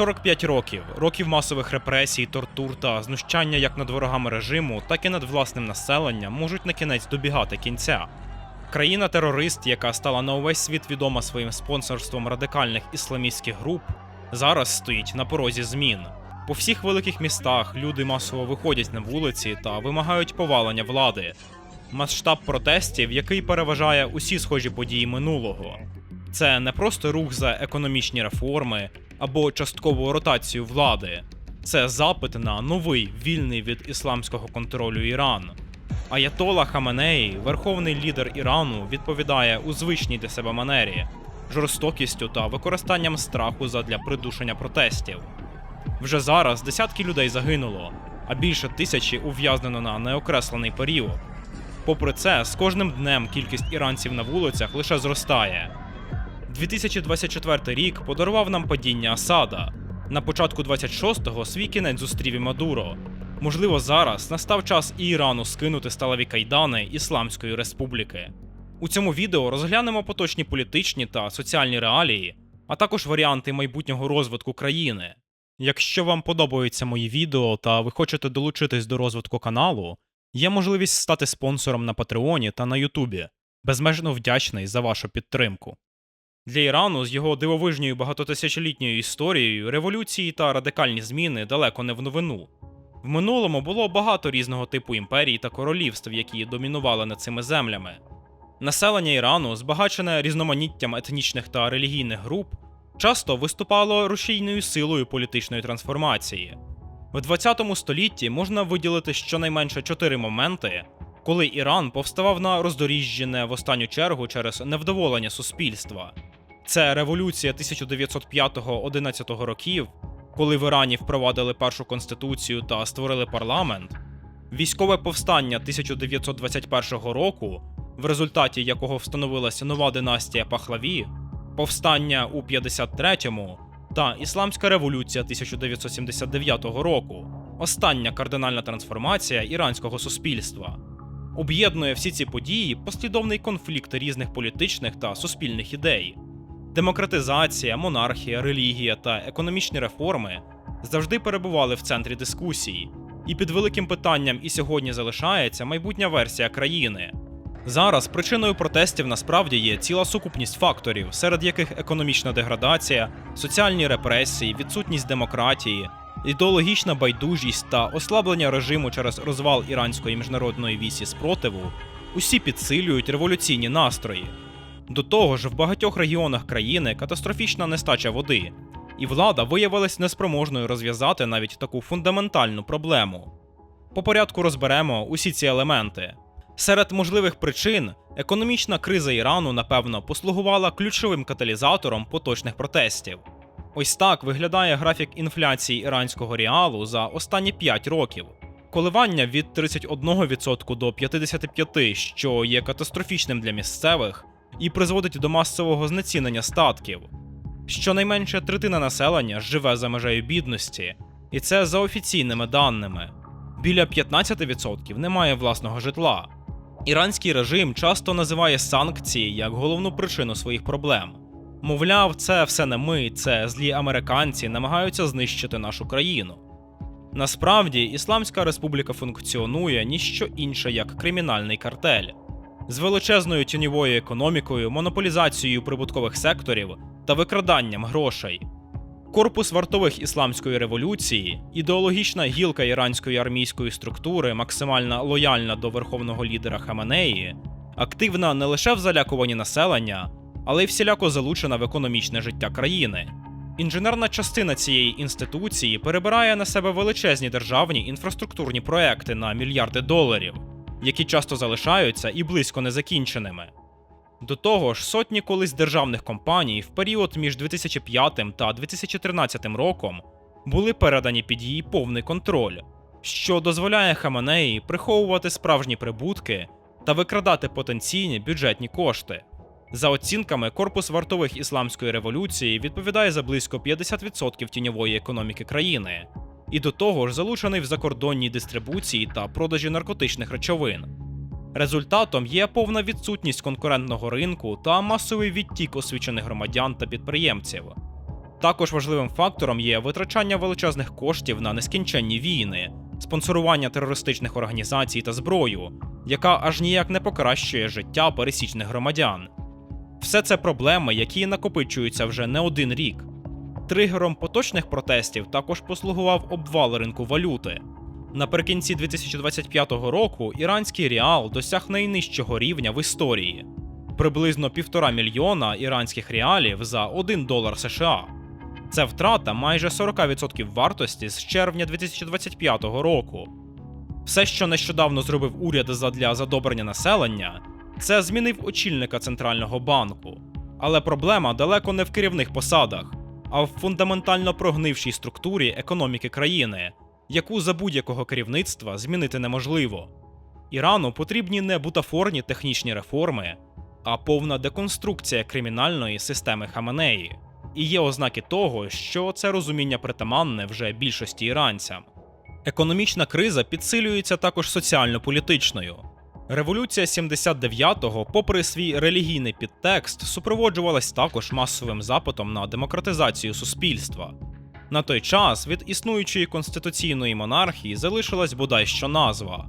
45 років, років масових репресій, тортур та знущання як над ворогами режиму, так і над власним населенням можуть на кінець добігати кінця. Країна-терорист, яка стала на увесь світ відома своїм спонсорством радикальних ісламістських груп, зараз стоїть на порозі змін. По всіх великих містах люди масово виходять на вулиці та вимагають повалення влади. Масштаб протестів, який переважає усі схожі події минулого. Це не просто рух за економічні реформи або часткову ротацію влади. Це запит на новий вільний від ісламського контролю Іран. Аятола Хаменеї, верховний лідер Ірану, відповідає у звичній для себе манері, жорстокістю та використанням страху задля придушення протестів. Вже зараз десятки людей загинуло, а більше тисячі ув'язнено на неокреслений період. Попри це, з кожним днем кількість іранців на вулицях лише зростає. 2024 рік подарував нам падіння Асада. На початку 26-го свій кінець зустрів і Мадуро. Можливо, зараз настав час і Ірану скинути сталеві кайдани Ісламської республіки. У цьому відео розглянемо поточні політичні та соціальні реалії, а також варіанти майбутнього розвитку країни. Якщо вам подобаються мої відео та ви хочете долучитись до розвитку каналу, є можливість стати спонсором на Патреоні та на Ютубі. Безмежно вдячний за вашу підтримку. Для Ірану з його дивовижньою багатотисячолітньою історією революції та радикальні зміни далеко не в новину. В минулому було багато різного типу імперій та королівств, які домінували над цими землями. Населення Ірану, збагачене різноманіттям етнічних та релігійних груп, часто виступало рушійною силою політичної трансформації. В 20 столітті можна виділити щонайменше чотири моменти, коли Іран повставав на роздоріжжі не в останню чергу через невдоволення суспільства. Це революція 1905-11 років, коли в Ірані впровадили першу конституцію та створили парламент, військове повстання 1921 року, в результаті якого встановилася нова династія Пахлаві, повстання у 53-му та Ісламська революція 1979 року, остання кардинальна трансформація іранського суспільства. Об'єднує всі ці події послідовний конфлікт різних політичних та суспільних ідей. Демократизація, монархія, релігія та економічні реформи завжди перебували в центрі дискусії, і під великим питанням і сьогодні залишається майбутня версія країни. Зараз причиною протестів насправді є ціла сукупність факторів, серед яких економічна деградація, соціальні репресії, відсутність демократії, ідеологічна байдужість та ослаблення режиму через розвал іранської міжнародної вісі спротиву усі підсилюють революційні настрої. До того ж, в багатьох регіонах країни катастрофічна нестача води, і влада виявилась неспроможною розв'язати навіть таку фундаментальну проблему. По порядку розберемо усі ці елементи. Серед можливих причин економічна криза Ірану, напевно, послугувала ключовим каталізатором поточних протестів. Ось так виглядає графік інфляції іранського реалу за останні 5 років. Коливання від 31% до 55%, що є катастрофічним для місцевих, і призводить до масового знецінення статків. Щонайменше третина населення живе за межею бідності, і це за офіційними даними. Біля 15% не має власного житла. Іранський режим часто називає санкції як головну причину своїх проблем. Мовляв, це все не ми, це злі американці намагаються знищити нашу країну. Насправді, Ісламська республіка функціонує ніщо інше як кримінальний картель з величезною тіньовою економікою, монополізацією прибуткових секторів та викраданням грошей. Корпус вартових ісламської революції, ідеологічна гілка іранської армійської структури, максимально лояльна до верховного лідера Хаменеї, активна не лише в залякуванні населення, але й всіляко залучена в економічне життя країни. Інженерна частина цієї інституції перебирає на себе величезні державні інфраструктурні проекти на мільярди доларів які часто залишаються і близько незакінченими. До того ж, сотні колись державних компаній в період між 2005 та 2013 роком були передані під її повний контроль, що дозволяє Хаменеї приховувати справжні прибутки та викрадати потенційні бюджетні кошти. За оцінками, корпус вартових ісламської революції відповідає за близько 50% тіньової економіки країни, і до того ж залучений в закордонній дистрибуції та продажі наркотичних речовин. Результатом є повна відсутність конкурентного ринку та масовий відтік освічених громадян та підприємців. Також важливим фактором є витрачання величезних коштів на нескінченні війни, спонсорування терористичних організацій та зброю, яка аж ніяк не покращує життя пересічних громадян. Все це проблеми, які накопичуються вже не один рік. Тригером поточних протестів також послугував обвал ринку валюти. Наприкінці 2025 року іранський реал досяг найнижчого рівня в історії приблизно півтора мільйона іранських реалів за 1 долар США. Це втрата майже 40% вартості з червня 2025 року. Все, що нещодавно зробив уряд задля задобрення населення, це змінив очільника центрального банку. Але проблема далеко не в керівних посадах, а в фундаментально прогнившій структурі економіки країни, яку за будь-якого керівництва змінити неможливо. Ірану потрібні не бутафорні технічні реформи, а повна деконструкція кримінальної системи Хаменеї. І є ознаки того, що це розуміння притаманне вже більшості іранцям. Економічна криза підсилюється також соціально-політичною. Революція 79-го, попри свій релігійний підтекст, супроводжувалась також масовим запитом на демократизацію суспільства. На той час від існуючої конституційної монархії залишилась бодай що назва.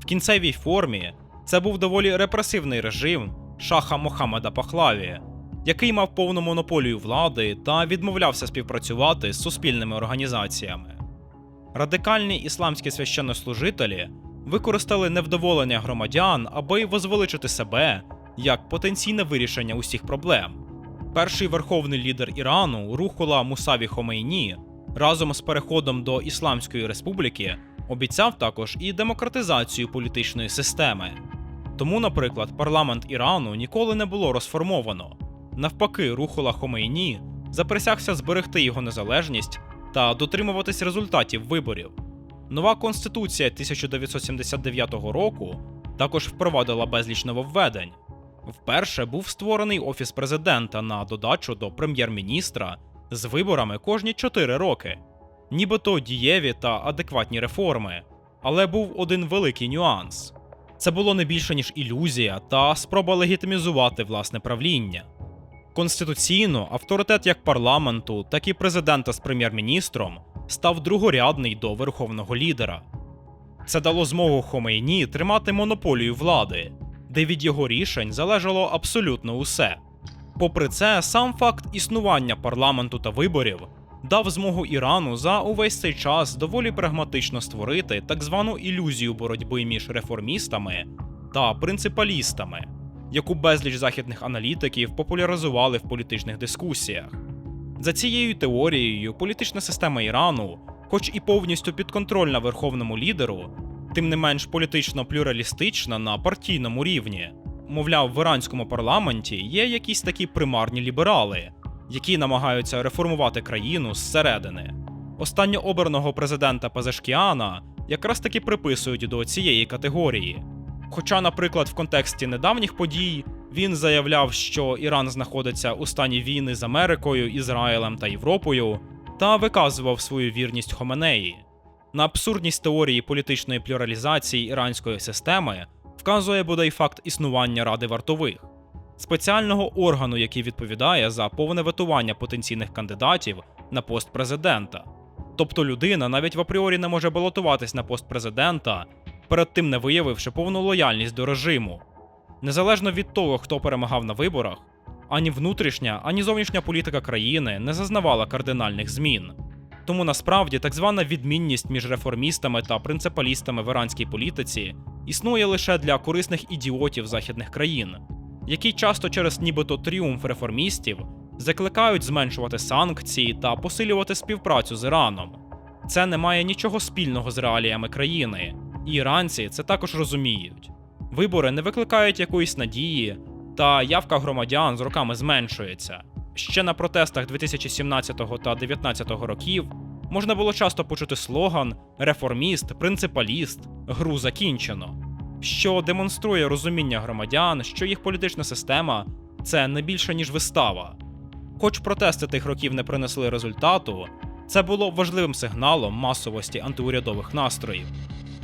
В кінцевій формі це був доволі репресивний режим шаха Мохаммеда Пахлаві, який мав повну монополію влади та відмовлявся співпрацювати з суспільними організаціями. Радикальні ісламські священнослужителі використали невдоволення громадян, аби возвеличити себе як потенційне вирішення усіх проблем. Перший верховний лідер Ірану, Рухула Мусаві Хомейні, разом з переходом до Ісламської республіки обіцяв також і демократизацію політичної системи. Тому, наприклад, парламент Ірану ніколи не було розформовано. Навпаки, Рухула Хомейні заприсягся зберегти його незалежність та дотримуватись результатів виборів. Нова конституція 1979 року також впровадила безліч нововведень. Вперше був створений офіс президента на додачу до прем'єр-міністра з виборами кожні 4 роки, нібито дієві та адекватні реформи. Але був один великий нюанс: це було не більше ніж ілюзія та спроба легітимізувати власне правління. Конституційно авторитет як парламенту, так і президента з прем'єр-міністром став другорядний до верховного лідера. Це дало змогу Хомейні тримати монополію влади, де від його рішень залежало абсолютно усе. Попри це, сам факт існування парламенту та виборів дав змогу Ірану за увесь цей час доволі прагматично створити так звану ілюзію боротьби між реформістами та принципалістами, яку безліч західних аналітиків популяризували в політичних дискусіях. За цією теорією, політична система Ірану, хоч і повністю підконтрольна верховному лідеру, тим не менш політично плюралістична на партійному рівні. Мовляв, в іранському парламенті є якісь такі примарні ліберали, які намагаються реформувати країну зсередини. Останньо обраного президента Пазешкіана якраз таки приписують до цієї категорії. Хоча, наприклад, в контексті недавніх подій він заявляв, що Іран знаходиться у стані війни з Америкою, Ізраїлем та Європою, та виказував свою вірність Хоменеї. На абсурдність теорії політичної плюралізації іранської системи вказує бодай факт існування ради вартових, спеціального органу, який відповідає за повне ветування потенційних кандидатів на пост президента. Тобто людина навіть в апріорі не може балотуватись на пост президента, перед тим не виявивши повну лояльність до режиму. Незалежно від того, хто перемагав на виборах, ані внутрішня, ані зовнішня політика країни не зазнавала кардинальних змін. Тому насправді так звана відмінність між реформістами та принципалістами в іранській політиці існує лише для корисних ідіотів західних країн, які часто через нібито тріумф реформістів закликають зменшувати санкції та посилювати співпрацю з Іраном. Це не має нічого спільного з реаліями країни, і іранці це також розуміють. Вибори не викликають якоїсь надії, та явка громадян з роками зменшується. Ще на протестах 2017 та 2019 років можна було часто почути слоган реформіст, принципаліст, гру закінчено, що демонструє розуміння громадян, що їх політична система це не більше ніж вистава. Хоч протести тих років не принесли результату, це було важливим сигналом масовості антиурядових настроїв.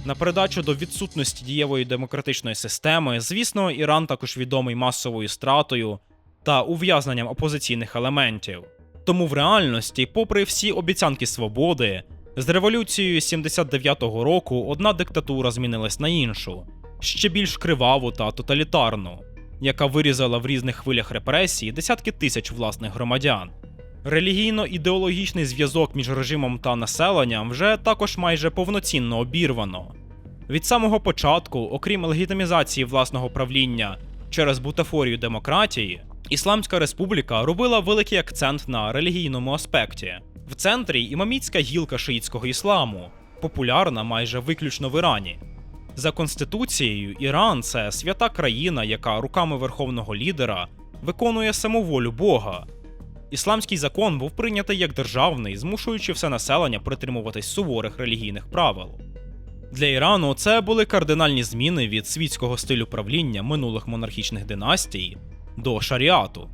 На передачу до відсутності дієвої демократичної системи, звісно, Іран також відомий масовою стратою та ув'язненням опозиційних елементів. Тому в реальності, попри всі обіцянки свободи, з революцією 79-го року одна диктатура змінилась на іншу, ще більш криваву та тоталітарну, яка вирізала в різних хвилях репресій десятки тисяч власних громадян. Релігійно-ідеологічний зв'язок між режимом та населенням вже також майже повноцінно обірвано. Від самого початку, окрім легітимізації власного правління через бутафорію демократії, Ісламська республіка робила великий акцент на релігійному аспекті. В центрі імамітська гілка шиїтського ісламу, популярна майже виключно в Ірані. За конституцією, Іран це свята країна, яка руками верховного лідера виконує самоволю Бога. Ісламський закон був прийнятий як державний, змушуючи все населення притримуватись суворих релігійних правил. Для Ірану це були кардинальні зміни від світського стилю правління минулих монархічних династій до шаріату.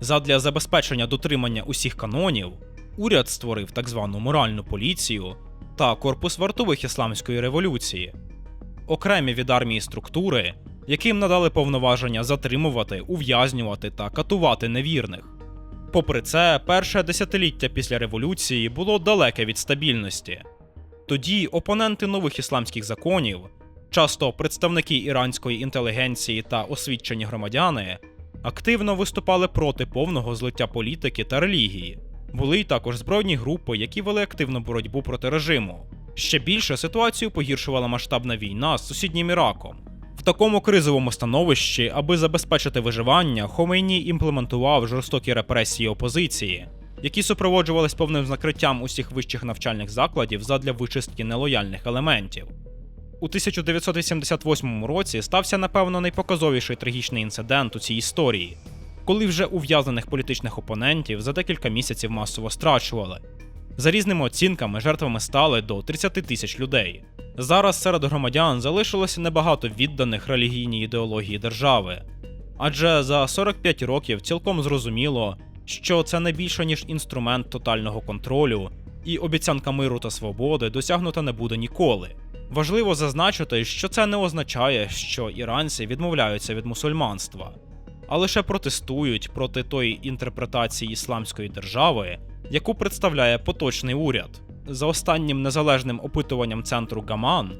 Задля забезпечення дотримання усіх канонів, уряд створив так звану моральну поліцію та корпус вартових ісламської революції, окремі від армії структури, яким надали повноваження затримувати, ув'язнювати та катувати невірних. Попри це, перше десятиліття після революції було далеке від стабільності. Тоді опоненти нових ісламських законів, часто представники іранської інтелігенції та освічені громадяни, активно виступали проти повного злиття політики та релігії. Були й також збройні групи, які вели активну боротьбу проти режиму. Ще більше ситуацію погіршувала масштабна війна з сусіднім Іраком. Такому кризовому становищі, аби забезпечити виживання, Хомейні імплементував жорстокі репресії опозиції, які супроводжувались повним закриттям усіх вищих навчальних закладів задля вичистки нелояльних елементів. У 1988 році стався, напевно, найпоказовіший трагічний інцидент у цій історії, коли вже ув'язнених політичних опонентів за декілька місяців масово страчували. За різними оцінками, жертвами стали до 30 тисяч людей. Зараз серед громадян залишилося небагато відданих релігійній ідеології держави. Адже за 45 років цілком зрозуміло, що це не більше ніж інструмент тотального контролю, і обіцянка миру та свободи досягнута не буде ніколи. Важливо зазначити, що це не означає, що іранці відмовляються від мусульманства, а лише протестують проти тої інтерпретації ісламської держави, яку представляє поточний уряд. За останнім незалежним опитуванням центру Гаман,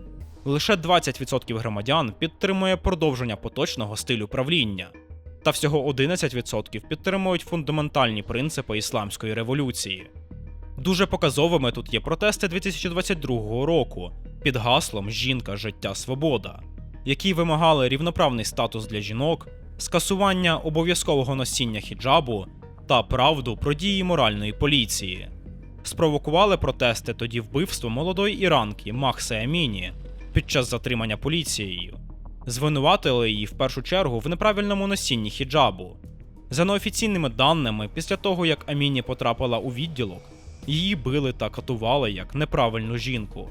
лише 20% громадян підтримує продовження поточного стилю правління, та всього 11% підтримують фундаментальні принципи ісламської революції. Дуже показовими тут є протести 2022 року під гаслом Жінка, життя, свобода, які вимагали рівноправний статус для жінок, скасування обов'язкового носіння хіджабу та правду про дії моральної поліції. Спровокували протести тоді вбивство молодої іранки Махси Аміні під час затримання поліцією. Звинуватили її в першу чергу в неправильному носінні хіджабу. За неофіційними даними, після того як Аміні потрапила у відділок, її били та катували як неправильну жінку.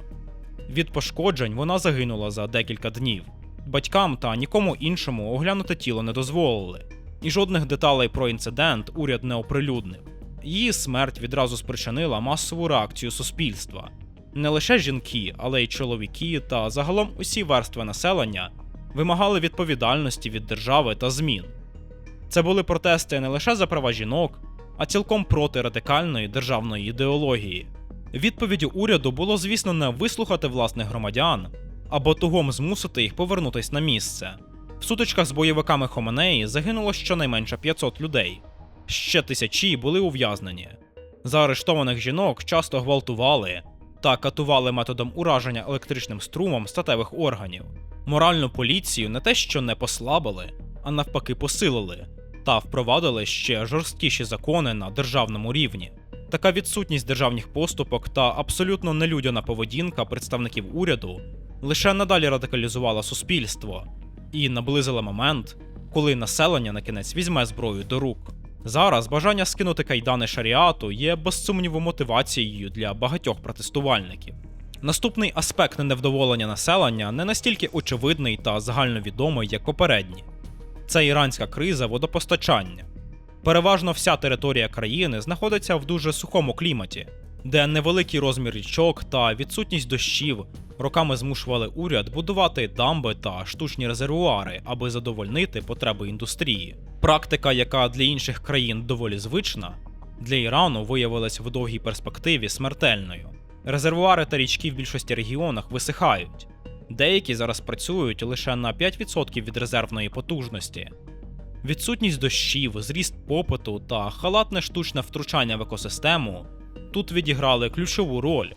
Від пошкоджень вона загинула за декілька днів. Батькам та нікому іншому оглянути тіло не дозволили, і жодних деталей про інцидент уряд не оприлюднив. Її смерть відразу спричинила масову реакцію суспільства. Не лише жінки, але й чоловіки та загалом усі верстви населення вимагали відповідальності від держави та змін. Це були протести не лише за права жінок, а цілком проти радикальної державної ідеології. Відповіддю уряду було, звісно, не вислухати власних громадян або тугом змусити їх повернутись на місце. В сутичках з бойовиками Хоменеї загинуло щонайменше 500 людей, ще тисячі були ув'язнені. Заарештованих жінок часто гвалтували та катували методом ураження електричним струмом статевих органів. Моральну поліцію не те, що не послабили, а навпаки посилили та впровадили ще жорсткіші закони на державному рівні. Така відсутність державних поступок та абсолютно нелюдяна поведінка представників уряду лише надалі радикалізувала суспільство і наблизила момент, коли населення на кінець візьме зброю до рук. Зараз бажання скинути кайдани шаріату є без сумніву мотивацією для багатьох протестувальників. Наступний аспект невдоволення населення не настільки очевидний та загальновідомий, як попередні. Це іранська криза водопостачання. Переважно вся територія країни знаходиться в дуже сухому кліматі, де невеликий розмір річок та відсутність дощів роками змушували уряд будувати дамби та штучні резервуари, аби задовольнити потреби індустрії. Практика, яка для інших країн доволі звична, для Ірану виявилась в довгій перспективі смертельною. Резервуари та річки в більшості регіонах висихають. Деякі зараз працюють лише на 5% від резервної потужності. Відсутність дощів, зріст попиту та халатне штучне втручання в екосистему тут відіграли ключову роль.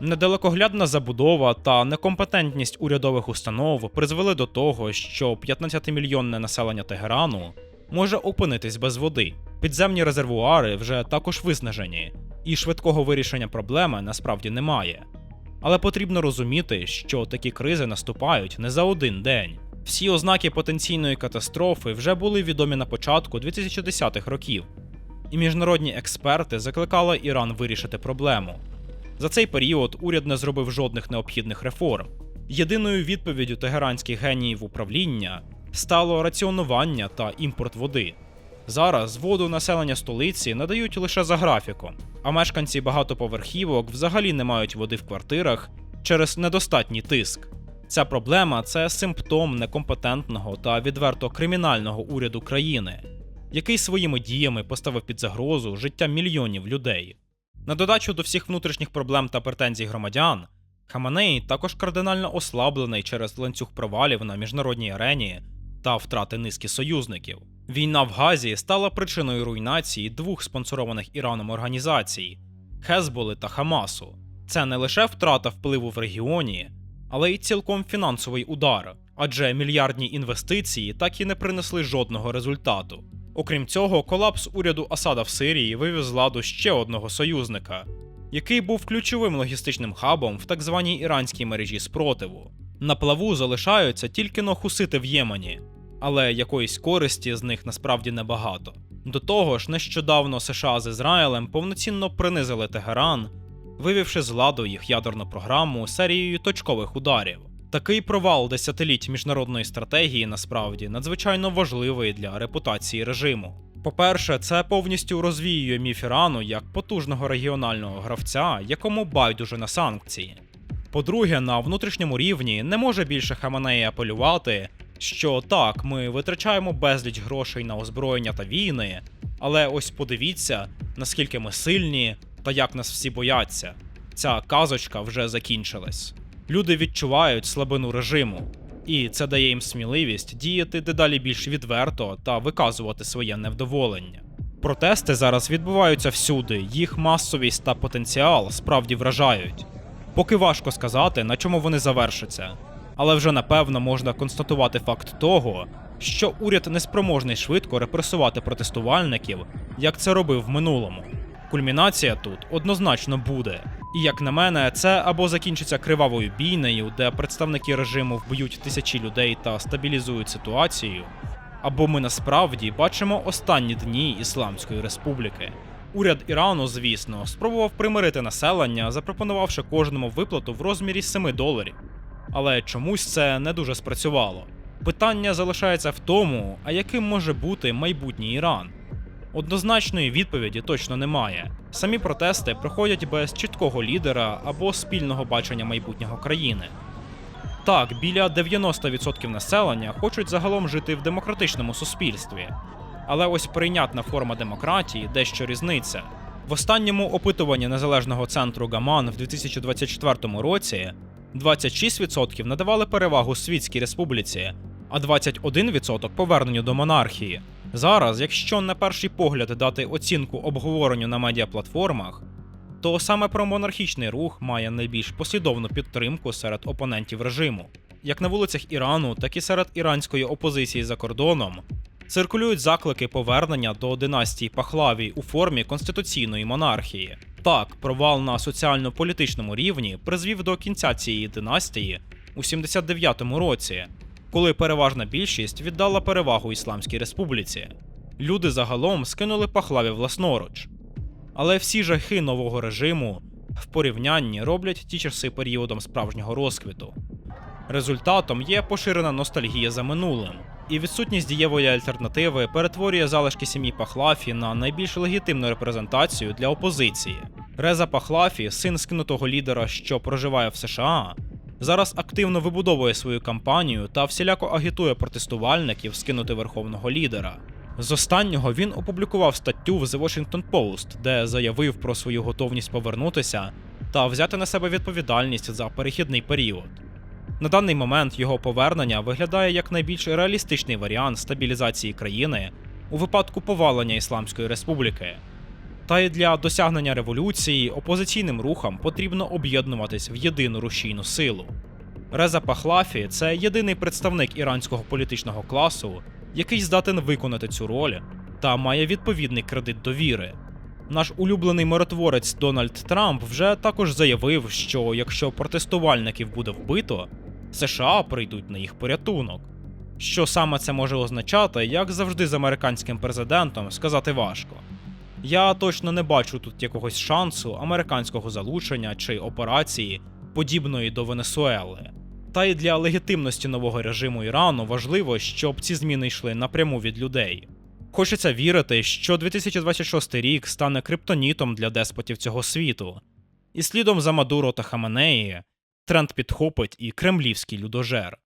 Недалекоглядна забудова та некомпетентність урядових установ призвели до того, що 15-мільйонне населення Тегерану може опинитись без води. Підземні резервуари вже також виснажені, і швидкого вирішення проблеми насправді немає. Але потрібно розуміти, що такі кризи наступають не за один день. Всі ознаки потенційної катастрофи вже були відомі на початку 2010-х років, і міжнародні експерти закликали Іран вирішити проблему. За цей період уряд не зробив жодних необхідних реформ. Єдиною відповіддю тегеранських геніїв управління стало раціонування та імпорт води. Зараз воду населення столиці надають лише за графіком, а мешканці багатоповерхівок взагалі не мають води в квартирах через недостатній тиск. Ця проблема це симптом некомпетентного та відверто кримінального уряду країни, який своїми діями поставив під загрозу життя мільйонів людей. На додачу до всіх внутрішніх проблем та претензій громадян, Хаманей також кардинально ослаблений через ланцюг провалів на міжнародній арені та втрати низки союзників. Війна в Газі стала причиною руйнації двох спонсорованих Іраном організацій Хезболи та Хамасу. Це не лише втрата впливу в регіоні, але й цілком фінансовий удар, адже мільярдні інвестиції так і не принесли жодного результату. Окрім цього, колапс уряду Асада в Сирії вивів з ладу ще одного союзника, який був ключовим логістичним хабом в так званій іранській мережі спротиву. На плаву залишаються тільки но хусити в Ємені, але якоїсь користі з них насправді небагато. До того ж, нещодавно США з Ізраїлем повноцінно принизили Тегеран, вивівши з ладу їх ядерну програму серією точкових ударів. Такий провал десятиліть міжнародної стратегії насправді надзвичайно важливий для репутації режиму. По-перше, це повністю розвіює міф Ірану як потужного регіонального гравця, якому байдуже на санкції. По-друге, на внутрішньому рівні не може більше Хаmanei апелювати, що так, ми витрачаємо безліч грошей на озброєння та війни, але ось подивіться, наскільки ми сильні та як нас всі бояться. Ця казочка вже закінчилась. Люди відчувають слабину режиму, і це дає їм сміливість діяти дедалі більш відверто та виказувати своє невдоволення. Протести зараз відбуваються всюди, їх масовість та потенціал справді вражають. Поки важко сказати, на чому вони завершаться, але вже напевно можна констатувати факт того, що уряд неспроможний швидко репресувати протестувальників, як це робив в минулому. Кульмінація тут однозначно буде. І як на мене, це або закінчиться кривавою бійнею, де представники режиму вб'ють тисячі людей та стабілізують ситуацію, або ми насправді бачимо останні дні Ісламської республіки. Уряд Ірану, звісно, спробував примирити населення, запропонувавши кожному виплату в розмірі 7 доларів. Але чомусь це не дуже спрацювало. Питання залишається в тому, а яким може бути майбутній Іран. Однозначної відповіді точно немає. Самі протести проходять без чіткого лідера або спільного бачення майбутнього країни. Так, біля 90% населення хочуть загалом жити в демократичному суспільстві. Але ось прийнятна форма демократії дещо різниця. В останньому опитуванні незалежного центру Гаман в 2024 році 26% надавали перевагу світській республіці, а 21% поверненню до монархії. Зараз, якщо на перший погляд дати оцінку обговоренню на медіаплатформах, то саме промонархічний рух має найбільш послідовну підтримку серед опонентів режиму. Як на вулицях Ірану, так і серед іранської опозиції за кордоном циркулюють заклики повернення до династії Пахлавій у формі конституційної монархії. Так, провал на соціально-політичному рівні призвів до кінця цієї династії у 79-му році, коли переважна більшість віддала перевагу Ісламській республіці. Люди загалом скинули Пахлаві власноруч. Але всі жахи нового режиму в порівнянні роблять ті часи періодом справжнього розквіту. Результатом є поширена ностальгія за минулим, і відсутність дієвої альтернативи перетворює залишки сім'ї Пахлафі на найбільш легітимну репрезентацію для опозиції. Реза Пахлафі, син скинутого лідера, що проживає в США, зараз активно вибудовує свою кампанію та всіляко агітує протестувальників скинути верховного лідера. З останнього він опублікував статтю в The Washington Post, де заявив про свою готовність повернутися та взяти на себе відповідальність за перехідний період. На даний момент його повернення виглядає як найбільш реалістичний варіант стабілізації країни у випадку повалення Ісламської республіки. Та й для досягнення революції опозиційним рухам потрібно об'єднуватись в єдину рушійну силу. Реза Пахлафі це єдиний представник іранського політичного класу, який здатен виконати цю роль та має відповідний кредит довіри. Наш улюблений миротворець Дональд Трамп вже також заявив, що якщо протестувальників буде вбито, США прийдуть на їх порятунок. Що саме це може означати, як завжди з американським президентом, сказати важко. Я точно не бачу тут якогось шансу американського залучення чи операції, подібної до Венесуели. Та й для легітимності нового режиму Ірану важливо, щоб ці зміни йшли напряму від людей. Хочеться вірити, що 2026 рік стане криптонітом для деспотів цього світу, і слідом за Мадуро та Хаменеї тренд підхопить і кремлівський людожер.